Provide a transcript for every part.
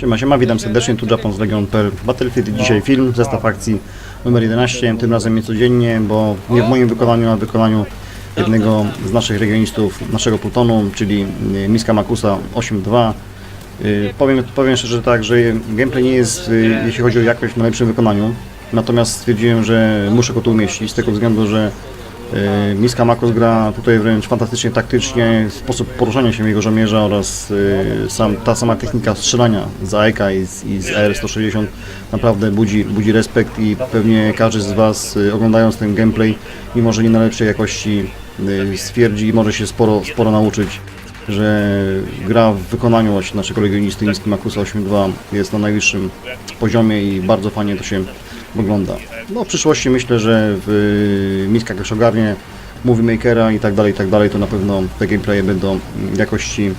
Siema, siema, witam serdecznie, tu Japan z Legion.pl Battlefield, dzisiaj film, zestaw akcji numer 11, tym razem nie codziennie, bo nie w moim wykonaniu, a w wykonaniu jednego z naszych regionistów, naszego plutonu, czyli y, Miska Makusa 8.2. Y, Powiem, powiem szczerze tak, że gameplay nie jest, y, jeśli chodzi o jakość, w najlepszym wykonaniu, natomiast stwierdziłem, że muszę go tu umieścić, z tego względu, że Miska Makos gra tutaj wręcz fantastycznie taktycznie, sposób poruszania się jego żołnierza oraz y, sam, ta sama technika strzelania z AEK i z, i z AR-160 naprawdę budzi, budzi respekt i pewnie każdy z Was y, oglądając ten gameplay, mimo że nie najlepszej jakości stwierdzi i może się sporo, sporo nauczyć że gra w wykonaniu właśnie naszego legionisty Niski Makusa 8.2 jest na najwyższym poziomie i bardzo fajnie to się wygląda. No w przyszłości myślę, że w miskach już ogarnie Movie Makera i tak dalej, i tak dalej, to na pewno te gameplaye będą jakości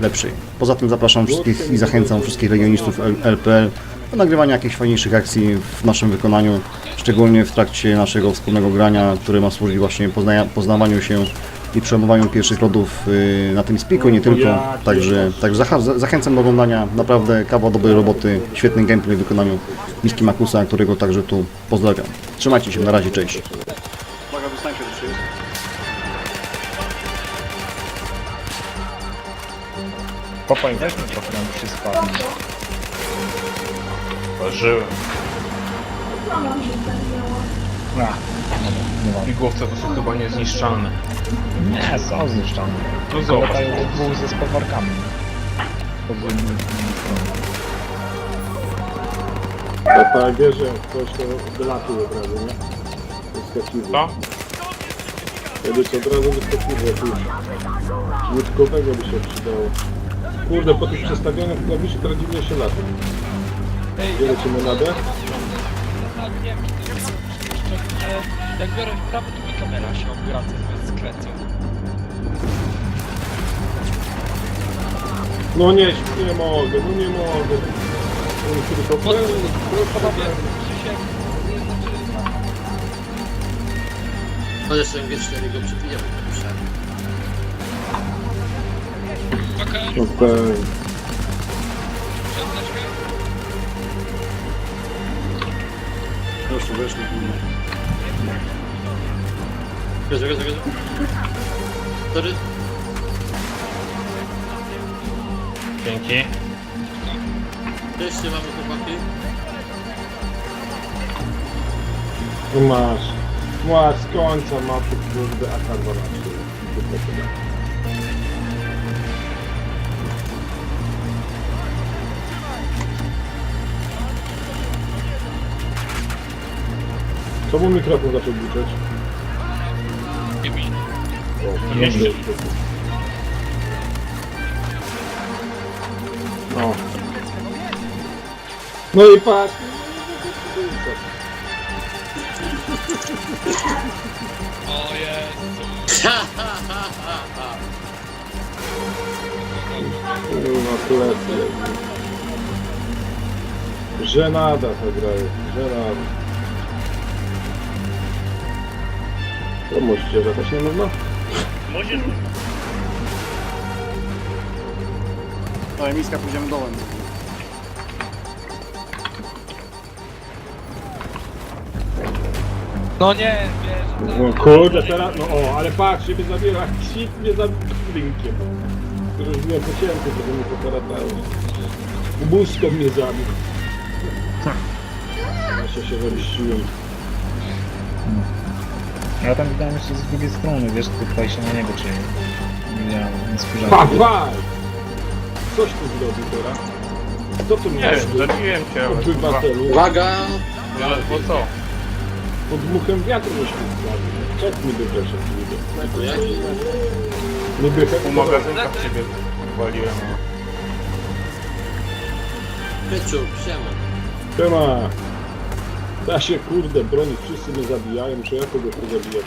lepszej. Poza tym zapraszam wszystkich i zachęcam wszystkich legionistów L- LPL do nagrywania jakichś fajniejszych akcji w naszym wykonaniu, szczególnie w trakcie naszego wspólnego grania, które ma służyć właśnie poznawaniu się i przejmowaniu pierwszych lodów y, na tym spiku, nie tylko. Także, także zachęcam do oglądania. Naprawdę kawał dobrej roboty, świetny gameplay w wykonaniu Miski Makusa, którego także tu pozdrawiam. Trzymajcie się, na razie, cześć. Popaj, weź mi trochę nam się spadnie. Żyłem. A, nie ma. Pigłowce to są chyba niezniszczalne. Nie, są zniszczone. No zobacz. Latają do dwóch ze spawarkami. Podwójnymi Ja tak jak ktoś to wylatuje od razu, nie? Wyskakiwy. Co? Kiedyś od razu wyskakiwy, tu. Łódkowego by się przydało. Kurde, po tych przestawionych klawiszy teraz dziwnie się lata. Gdzie lecimy na D? Jak biorę w prawo, to mi kamera się obraca, to jest kręcą. No nie, nie mogę, no nie mogę. On tylko Chociaż ten G4 go to myślałem. Okej, Okej. okay. Proszę, weszli. Bierze, bierze, bierze. Sorry. Dzięki. Cześć, mamy chłopaki. No masz. Masz z końca mapy, kurde, AK-12. Co mu mikrofon zaczął buczeć? Nie mi. O, Nie nie No. No i patrz. O Jezu. Kurwa, plecy. Żenada ta gra jest, żenada. To możecie zadać nie można? Ale miska pójdziemy dołem. No nie, wiesz, No kurde, teraz, no o, ale patrz, mnie zabił, jak sik mnie zabił linkiem. To już byłem pocięty, to mnie pokaratało. Buzką mnie zabił. Ja się się zemściłem. Ja tam widziałem jeszcze z drugiej strony, wiesz, tutaj się na niego czy nie widziałem, nie Pa, spojrzałem. pa! Coś tu zrobił teraz. Co tu Nie, miałeś? zabiłem cię, ale kurwa. Obywatelu. Uwaga! Ale po co? Pod dmuchem wiatru żeś tu sprawił. Jak mi dobrze się niby? To jaki? Niby U magazynka w ciebie waliłem. Ketchup, siema. Siema. Da się kurde bronić, wszyscy mnie zabijają, muszę ja kogoś tu zabijać.